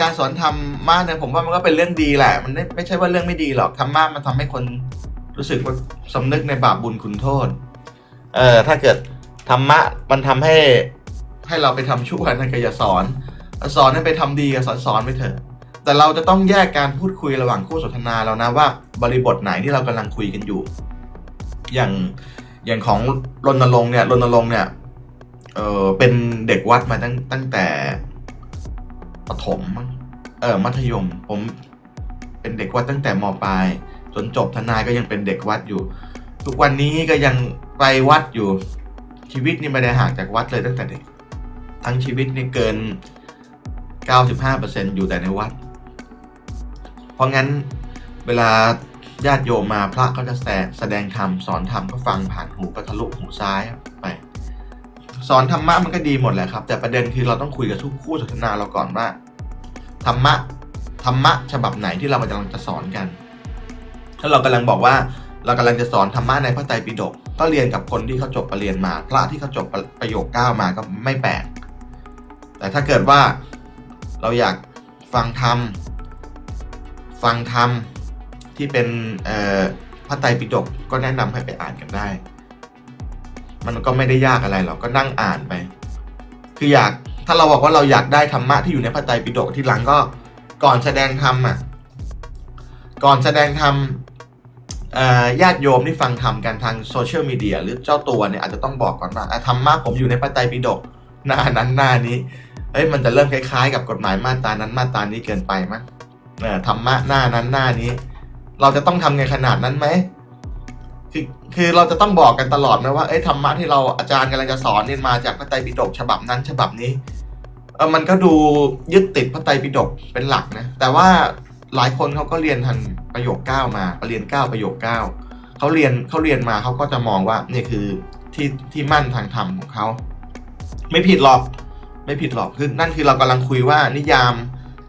การสอนธรรมะเนี่ยผมว่ามันก็เป็นเรื่องดีแหละ มันไม่ไม่ใช่ว่าเรื่องไม่ดีหรอกธรรมะมันทำให้คนรู้สึกว่าสำนึกในบาปบุญคุณโทษ เออถ้าเกิดธรรมะมันทำให้ให้เราไปทำชั่วนั่นก็อย่าสอนสอนให้ไปทำดีก็สอนสอนไปเถอะแต่เราจะต้องแยกการพูดคุยระหว่างคู่สนทนาเรานะว่าบริบทไหนที่เรากำลังคุยกันอยู่ อย่างอย่างของรณรงค์เนี่ยรณรงค์เนี่ยเออเป็นเด็กวัดมาตั้งตั้งแต่ ประถมมั้งเออมัธยม ผมเป็นเด็กวัดตั้งแต่มปลาย จนจบทนายก็ยังเป็นเด็กวัดอยู่ ทุกวันนี้ก็ยังไปวัดอยู่ชีวิตนี่ไม่ได้ห่างจากวัดเลยตั้งแต่เด็ก ทั้งชีวิตนี่เกิน 95%อยู่แต่ในวัด เพราะงั้นเวลาญาติโยมมาพระก็จะแสดงแสดงธรรมสอนธรรมก็ฟังผ่านหูก็ทะลุหูซ้ายไป สอนธรรมะมันก็ดีหมดแหละครับ แต่ประเด็นคือเราต้องคุยกับทุกคู่สนทนาเราก่อนว่าธรรมะธรรมะฉบับไหนที่เรากำลังจะสอนกัน ถ้าเรากำลังบอกว่าเรากำลังจะสอนธรรมะในพระไตรปิฎกก็เรียนกับคนที่เขาจบปรริญญามา พระที่เขาจบประโยคเก้ามาก็ไม่แปลกแต่ถ้าเกิดว่าเราอยากฟังธรรมฟังธรรมที่เป็นเอ่อพระไตรปิฎกก็แนะนำให้ไปอ่านกันได้ มันก็ไม่ได้ยากอะไรหรอกก็นั่งอ่านไป คืออยากถ้าเราบอกว่าเราอยากได้ธรรมะที่อยู่ในพระไตรปิฎกที่หลังก็ก่อนแสดงธรรมอะก่อนแสดงธรรมญาติโยมที่ฟังธรรมกันทางโซเชียลมีเดียหรือเจ้าตัวเนี่ยอาจจะต้องบอกก่อนว่าอะธรรมะผมอยู่ในพระไตรปิฎกหน้านั้นหน้านี้เอ้ยมันจะเริ่มคล้ายๆ กับกฎหมายมาตรานั้นมาตรานี้เกินไปมั้งธรรมะหน้านั้นหน้านี้ เราจะต้องทำไงขนาดนั้นไหม คือคือเราจะต้องบอกกันตลอดไหมว่าเอ้ยธรรมะที่เราอาจารย์กำลังจะสอนเนี่ยมาจากพระไตรปิฎกฉบับนั้นฉบับนี้เออมันก็ดูยึดติดพระไตรปิฎกเป็นหลักนะแต่ว่าหลายคนเขาก็เรียนทันประโยคเก้ามาเรียนเก้าประโยคเก้าเขาเรียนเขาเรียนมาเขาก็จะมองว่านี่คือที่ที่มั่นทางธรรมของเขาไม่ผิดหรอกไม่ผิดหรอกคือนั่นคือเรากำลังคุยว่านิยาม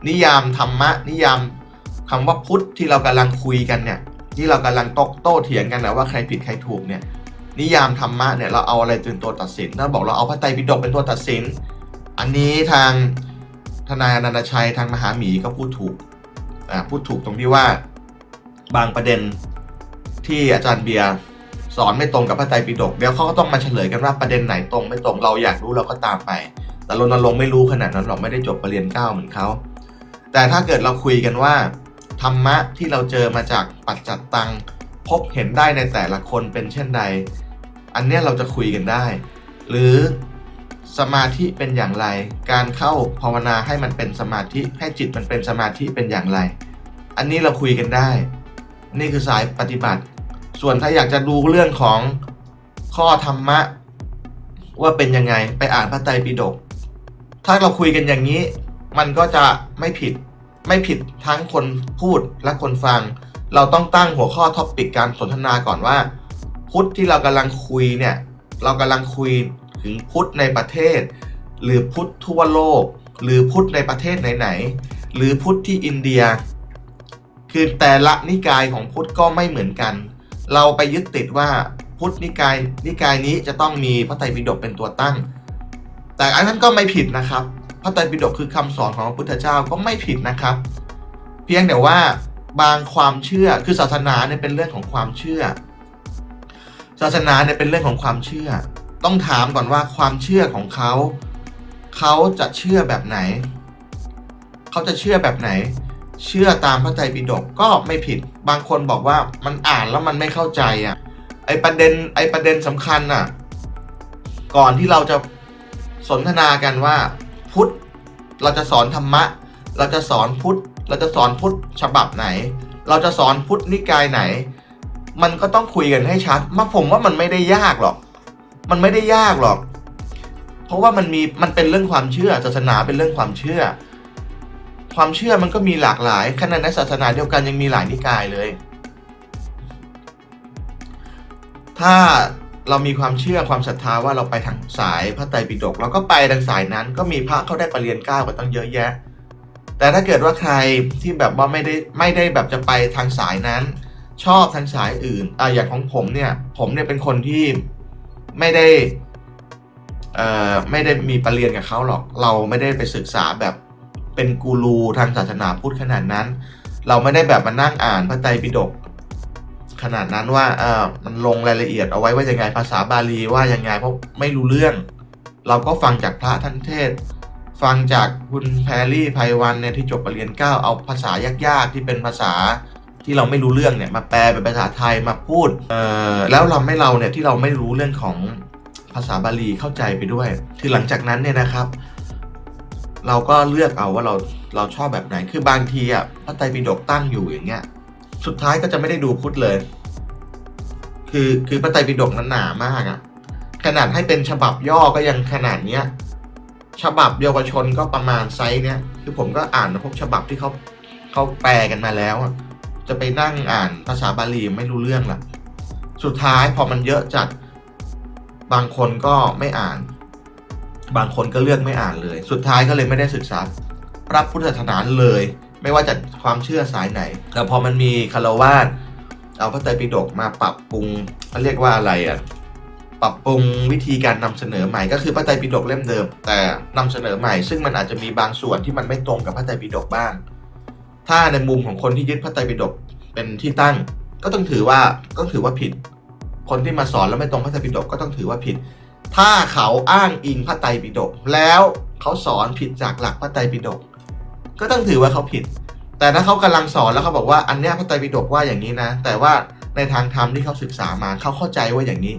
นิยามธรรมะ นิยามคำว่าพุทธที่เรากำลังคุยกันเนี่ย ที่เรากำลังตกโต้เถียงกันนะว่าใครผิดใครถูกเนี่ยนิยามธรรมะเนี่ยเราเอาอะไรเป็นตัวตัดสินถ้าบอกเราเอาพระไตรปิฎกเป็นตัวตัดสิน อันนี้ทางทนายอนันตชัยทางมหาหมีก็พูดถูกอ่าพูดถูกตรงที่ว่าบางประเด็นที่อาจารย์เบียร์สอนไม่ตรงกับพระไตรปิฎกเดี๋ยวเขาก็ต้องมาเฉลยกันว่าประเด็นไหนตรงไม่ตรงเราอยากรู้เราก็ตามไป แต่รณรงค์ไม่รู้ขนาดนั้นเราไม่ได้จบปรริญญาเก้าเหมือนเขาแต่ถ้าเกิดเราคุยกันว่า ธรรมะที่เราเจอมาจากปัจจัตตัง พบเห็นได้ในแต่ละคนเป็นเช่นใด อันเนี้ยเราจะคุยกันได้ หรือสมาธิเป็นอย่างไร การเข้าภาวนาให้มันเป็นสมาธิให้จิตมันเป็นสมาธิเป็นอย่างไร อันนี้เราคุยกันได้ นี่คือสายปฏิบัติ ส่วนถ้าอยากจะดูเรื่องของข้อธรรมะ ว่าเป็นยังไงไปอ่านพระไตรปิฎกถ้าเราคุยกันอย่างนี้ มันก็จะไม่ผิด ไม่ผิดทั้งคนพูดและคนฟัง เราต้องตั้งหัวข้อท็อปิกการสนทนาก่อนว่า พุทธที่เรากำลังคุยเนี่ย เรากำลังคุยถึงพุทธในประเทศ หรือพุทธทั่วโลก หรือพุทธในประเทศไหนๆหรือพุทธที่อินเดีย คือแต่ละนิกายของพุทธก็ไม่เหมือนกัน เราไปยึดติดว่าพุทธนิกายนิกายนี้จะต้องมีพระไตรปิฎกเป็นตัวตั้ง แต่อันนั้นก็ไม่ผิดนะครับ พระไตรปิฎกคือคำสอนของพระพุทธเจ้าก็ไม่ผิดนะครับ เพียงแต่ว่าบางความเชื่อคือศาสนาเนี่ยเป็นเรื่องของความเชื่อ ศาสนาเนี่ยเป็นเรื่องของความเชื่อ ต้องถามก่อนว่าความเชื่อของเขาเขาจะเชื่อแบบไหน เขาจะเชื่อแบบไหน เชื่อตามพระไตรปิฎกก็ไม่ผิด บางคนบอกว่ามันอ่านแล้วมันไม่เข้าใจอะไอประเด็นไอประเด็นสำคัญอะ ก่อนที่เราจะสนทนากันว่า พุทธ เราจะสอนธรรมะ เราจะสอนพุทธ เราจะสอนพุทธฉบับไหน เราจะสอนพุทธนิกายไหน มันก็ต้องคุยกันให้ชัดมาผมว่ามันไม่ได้ยากหรอก มันไม่ได้ยากหรอก เพราะว่ามันมีมันเป็นเรื่องความเชื่อศาสนาเป็นเรื่องความเชื่อ ความเชื่อมันก็มีหลากหลายขณะในศาสนาเดียวกันยังมีหลายนิกายเลย ถ้า เรามีความเชื่อความศรัทธาว่าเราไปทางสายพระไตรปิฎกเราก็ไปทางสายนั้น ก็มีพระเขาได้ปรริญญาเก้ากันตั้งเยอะแยะ แต่ถ้าเกิดว่าใครที่แบบว่าไม่ได้ไม่ได้แบบจะไปทางสายนั้น ชอบทางสายอื่นอะอย่างของผมเนี่ยผมเนี่ยเป็นคนที่ไม่ได้เอ่อไม่ได้มีปรริญญากับเขาหรอก เราไม่ได้ไปศึกษาแบบเป็นกูรูทางศาสนาพุทธขนาดนั้น เราไม่ได้แบบมานั่งอ่านพระไตรปิฎก ขนาดนั้นว่าเออมันลงรายละเอียดเอาไว้ว่ายังไงภาษาบาลีว่ายังไงเพราะไม่รู้เรื่อง เราก็ฟังจากพระท่านเทศ ฟังจากคุณแพรรี่ไพวันเนี่ยที่จบปรริญญาเก้าเอาภาษายากๆที่เป็นภาษาที่เราไม่รู้เรื่องเนี่ยมาแปลเป็นภาษาไทยมาพูดเออแล้วเราไม่เราเนี่ยที่เราไม่รู้เรื่องของภาษาบาลีเข้าใจไปด้วย คือหลังจากนั้นเนี่ยนะครับ เราก็เลือกเอาว่าเราเราชอบแบบไหนคือบางทีอะพระไตรปิฎกตั้งอยู่อย่างเงี้ย สุดท้ายก็จะไม่ได้ดูพุทธเลย คือคือพระไตรปิฎกนั้นหนามากอะ ขนาดให้เป็นฉบับย่อก็ยังขนาดเนี้ย ฉบับเยาวชนก็ประมาณไซส์เนี้ย คือผมก็อ่านพวกฉบับที่เขาเขาแปลกันมาแล้วอะจะไปนั่งอ่านภาษาบาลีไม่รู้เรื่องละสุดท้ายพอมันเยอะจัด บางคนก็ไม่อ่าน บางคนก็เลือกไม่อ่านเลย สุดท้ายก็เลยไม่ได้ศึกษาพระพุทธศาสนาเลย ไม่ว่าจะความเชื่อสายไหน แต่พอมันมีคารวาสเอาพระไตรปิฎกมาปรับปรุงเขาเรียกว่าอะไรอะปรับปรุงวิธีการนำเสนอใหม่ก็คือพระไตรปิฎกเล่มเดิม แต่นำเสนอใหม่ ซึ่งมันอาจจะมีบางส่วนที่มันไม่ตรงกับพระไตรปิฎกบ้าง ถ้าในมุมของคนที่ยึดพระไตรปิฎกเป็นที่ตั้ง ก็ต้องถือว่าก็ถือว่าผิด คนที่มาสอนแล้วไม่ตรงพระไตรปิฎกก็ต้องถือว่าผิด ถ้าเขาอ้างอิงพระไตรปิฎกแล้วเขาสอนผิดจากหลักพระไตรปิฎก ก็ต้องถือว่าเขาผิด แต่ถ้าเขากำลังสอนแล้วเขาบอกว่าอันเนี้ยพระไตรปิฎกว่าอย่างนี้นะ แต่ว่าในทางธรรมที่เขาศึกษามาเขาเข้าใจว่าอย่างนี้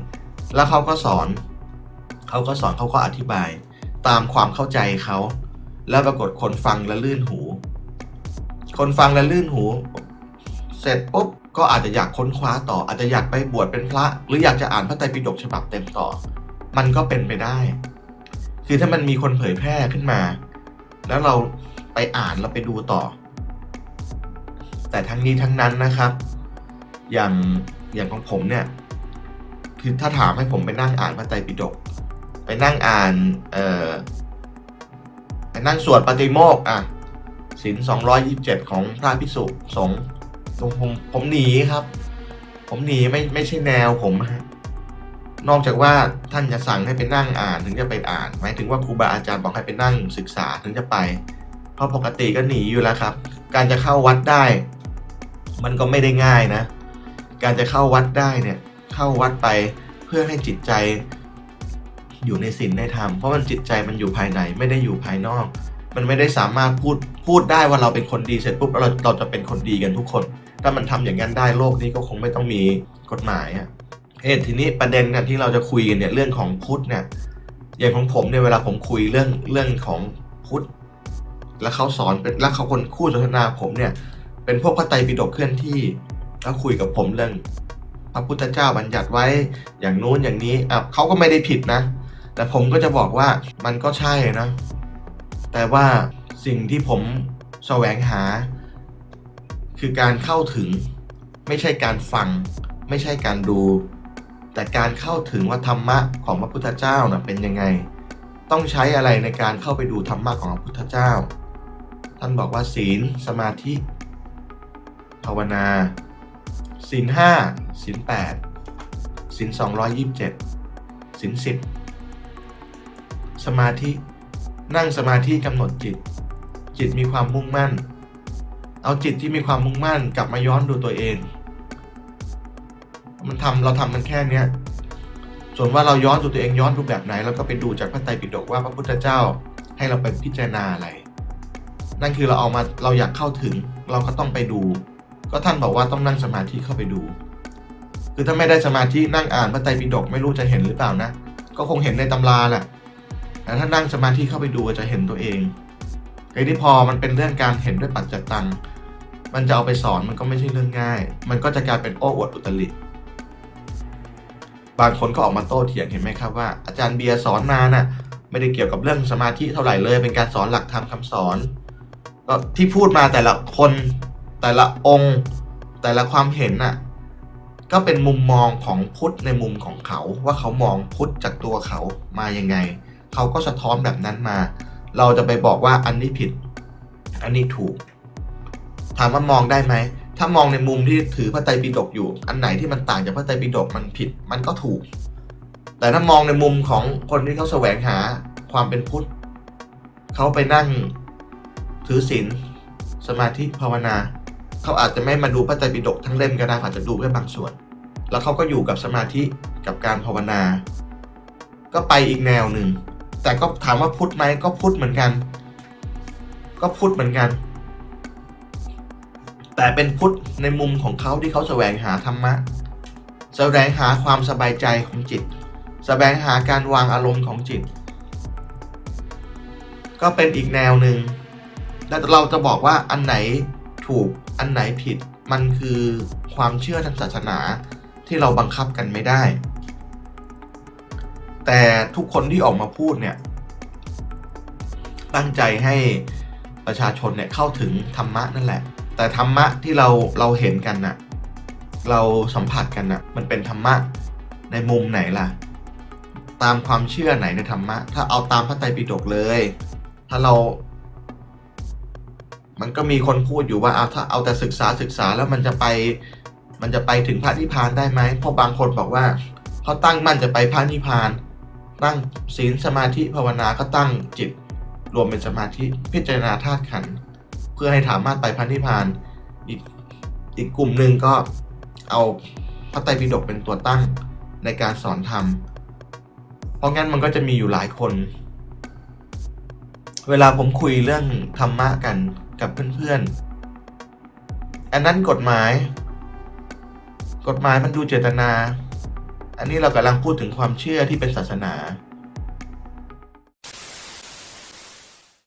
แล้วเขาก็สอน เขาก็สอนเขาก็อธิบาย ตามความเข้าใจเขา แล้วปรากฏคนฟังแล้วลื่นหู คนฟังแล้วลื่นหู เสร็จปุ๊บก็อาจจะอยากค้นคว้าต่อ อาจจะอยากไปบวชเป็นพระ หรืออยากจะอ่านพระไตรปิฎกฉบับเต็มต่อ มันก็เป็นไปได้ คือถ้ามันมีคนเผยแพร่ขึ้นมา แล้วเรา ไปอ่านแล้วไปดูต่อ แต่ทั้งนี้ทั้งนั้นนะครับ อย่างอย่างของผมเนี่ย คือถ้าถามให้ผมไปนั่งอ่านพระไตรปิฎกไปนั่งอ่านเอ่อไปนั่งสวดปฏิโมกข์อะศีลสองร้อยยิบเจ็ดของพระภิกษุสงฆ์ผมผมผมหนีครับ ผมหนีไม่ไม่ใช่แนวผมฮะนอกจากว่าท่านจะสั่งให้ไปนั่งอ่านถึงจะไปอ่าน หมายถึงว่าครูบาอาจารย์บอกให้ไปนั่งศึกษาถึงจะไป ราะปกติก็หนีอยู่แล้วครับ การจะเข้าวัดได้ มันก็ไม่ได้ง่ายนะ การจะเข้าวัดได้เนี่ยเข้าวัดไปเพื่อให้จิตใจอยู่ในศีลในธรรมเพราะมันจิตใจมันอยู่ภายในไม่ได้อยู่ภายนอก มันไม่ได้สามารถพูดพูดได้ว่าเราเป็นคนดีเสร็จปุ๊บเราเราจะเป็นคนดีกันทุกคน ถ้ามันทำอย่างนั้นได้โลกนี้ก็คงไม่ต้องมีกฎหมายอะเอะทีนี้ประเด็นเนี่ยที่เราจะคุยกันเนี่ยเรื่องของพุทธเนี่ยอย่างของผมเนี่ยเวลาผมคุยเรื่องเรื่องของพุทธ แล้วเขาสอนเป็นแล้วเขาคนคู่สนทนาผมเนี่ย เป็นพวกพระไตรปิฎกเคลื่อนที่แล้วคุยกับผมเรื่อง พระพุทธเจ้าบัญญัติไว้อย่างนู้นอย่างนี้อะเขาก็ไม่ได้ผิดนะ แต่ผมก็จะบอกว่ามันก็ใช่นะ แต่ว่าสิ่งที่ผมแสวงหา คือการเข้าถึงไม่ใช่การฟัง ไม่ใช่การดู แต่การเข้าถึงว่าธรรมะของพระพุทธเจ้านะ่ะเป็นยังไง ต้องใช้อะไรในการเข้าไปดูธรรมะของพระพุทธเจ้า ท่านบอกว่าศีลสมาธิ ภาวนา ศีลห้าศีลแปดศีลสองร้อยยิบเจ็ดศีลสิบสมาธิ นั่งสมาธิกำหนดจิต จิตมีความมุ่งมั่น เอาจิตที่มีความมุ่งมั่นกลับมาย้อนดูตัวเอง มันทำเราทำมันแค่เนี้ยส่วนว่าเราย้อนดูตัวเองย้อนดูแบบไหนเราก็ไปดูจากพระไตรปิฎกว่าพระพุทธเจ้าให้เราไปพิจารณาอะไร นั่นคือเราเอามาเราอยากเข้าถึง เราก็ต้องไปดู ก็ท่านบอกว่าต้องนั่งสมาธิเข้าไปดู คือถ้าไม่ได้สมาธินั่งอ่านพระไตรปิฎกไม่รู้จะเห็นหรือเปล่านะ ก็คงเห็นในตำราแหละแต่ถ้านั่งสมาธิเข้าไปดูจะเห็นตัวเองไอ้ที่พอมันเป็นเรื่องการเห็นด้วยปัจจตังมันจะเอาไปสอนมันก็ไม่ใช่เรื่องง่าย มันก็จะกลายเป็นโอ้อวดอุตริบางคนก็ออกมาโต้เถียงเห็นไหมครับว่าอาจารย์เบียร์สอนมาน่ะไม่ได้เกี่ยวกับเรื่องสมาธิเท่าไหร่เลย เป็นการสอนหลักธรรมคำสอน ที่พูดมาแต่ละคนแต่ละองค์ แต่ละความเห็นน่ะก็เป็นมุมมองของพุทธในมุมของเขา ว่าเขามองพุทธจากตัวเขามายังไง เขาก็สะท้อนแบบนั้นมา เราจะไปบอกว่าอันนี้ผิด อันนี้ถูก ถามว่ามองได้ไหมถ้ามองในมุมที่ถือพระไตรปิฎกอยู่ อันไหนที่มันต่างจากพระไตรปิฎกมันผิด มันก็ถูก แต่ถ้ามองในมุมของคนที่เขาแสวงหาความเป็นพุทธเขาไปนั่ง ถือศีลสมาธิภาวนา เขาอาจจะไม่มาดูพระไตรปิฎกทั้งเล่มก็ได้อาจจะดูแค่บางส่วน แล้วเขาก็อยู่กับสมาธิกับการภาวนา ก็ไปอีกแนวหนึ่ง แต่ก็ถามว่าพุทธไหมก็พุทธเหมือนกัน ก็พุทธเหมือนกัน แต่เป็นพุทธในมุมของเขาที่เขาแสวงหาธรรมะ แสวงหาความสบายใจของจิต แสวงหาการวางอารมณ์ของจิต ก็เป็นอีกแนวหนึ่ง แล้วเราจะบอกว่าอันไหนถูกอันไหนผิด มันคือความเชื่อทางศาสนาที่เราบังคับกันไม่ได้ แต่ทุกคนที่ออกมาพูดเนี่ย ตั้งใจให้ประชาชนเนี่ยเข้าถึงธรรมะนั่นแหละ แต่ธรรมะที่เราเราเห็นกันน่ะ เราสัมผัสกันน่ะ มันเป็นธรรมะในมุมไหนล่ะ ตามความเชื่อไหนในธรรมะ ถ้าเอาตามพระไตรปิฎกเลย ถ้าเรา มันก็มีคนพูดอยู่ว่าเอาถ้าเอาแต่ศึกษาศึกษาแล้วมันจะไป มันจะไปถึงพระนิพพานได้ไหมเพราะบางคนบอกว่าเขาตั้งมั่นจะไปพระนิพพาน ตั้งศีลสมาธิภาวนาก็ตั้งจิต รวมเป็นสมาธิพิจารณาธาตุขันธ์เพื่อให้สามารถไปพระนิพพานอีกอีกกลุ่มหนึ่งก็เอาพระไตรปิฎกเป็นตัวตั้งในการสอนธรรม เพราะงั้นมันก็จะมีอยู่หลายคน เวลาผมคุยเรื่องธรรมะกัน กับเพื่อนๆ อันนั้นกฎหมาย กฎหมายมันดูเจตนา อันนี้เรากำลังพูดถึงความเชื่อที่เป็นศาสนา